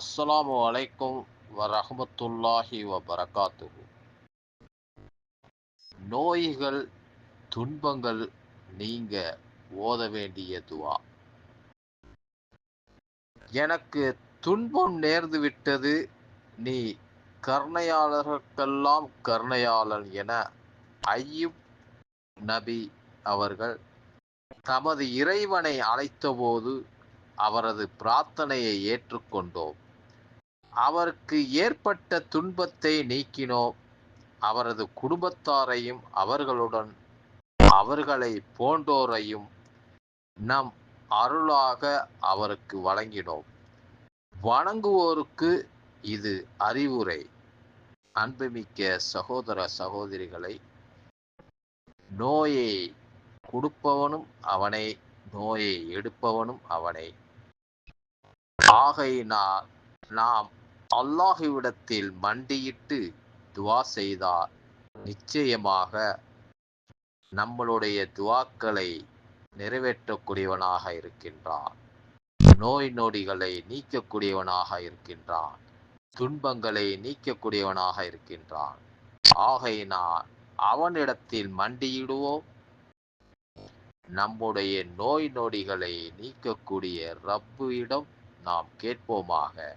அஸ்லாம் அலைக்கும் வரஹமத்துல்லாஹி வபரகாத்துஹு. நோய்கள் துன்பங்கள் நீங்க ஓத வேண்டிய துவா. எனக்கு துன்பம் நேர்ந்து விட்டது நீ கருணையாளர்களுக்கெல்லாம் கருணையாளன் என ஐயூப் நபி அவர்கள் தமது இறைவனை அழைத்தபோது அவரது பிரார்த்தனையை ஏற்றுக்கொண்டோம். அவருக்கு ஏற்பட்ட துன்பத்தை நீக்கினோம். அவரது குடும்பத்தாரையும் அவர்களுடன் அவர்களை போன்றோரையும் நம் அருளாக அவருக்கு வழங்கினோம். வணங்குவோருக்கு இது அறிவுரை. அன்புமிக்க சகோதர சகோதரிகளை நோயை கொடுப்பவனும் அவனை நோயை எடுப்பவனும் அவனை. ஆகையினால் நாம் அல்லாஹுவிடத்தில் மண்டியிட்டு துவா செய்தால் நிச்சயமாக நம்மளுடைய துவாக்களை நிறைவேற்றக்கூடியவனாக இருக்கின்றான். நோய் நொடிகளை நீக்கக்கூடியவனாக இருக்கின்றான். துன்பங்களை நீக்கக்கூடியவனாக இருக்கின்றான். ஆகையினால் அவனிடத்தில் மண்டியிடுவோம். நம்முடைய நோய் நொடிகளை நீக்கக்கூடிய ரப்பிடம் நாம் கேட்போமாக.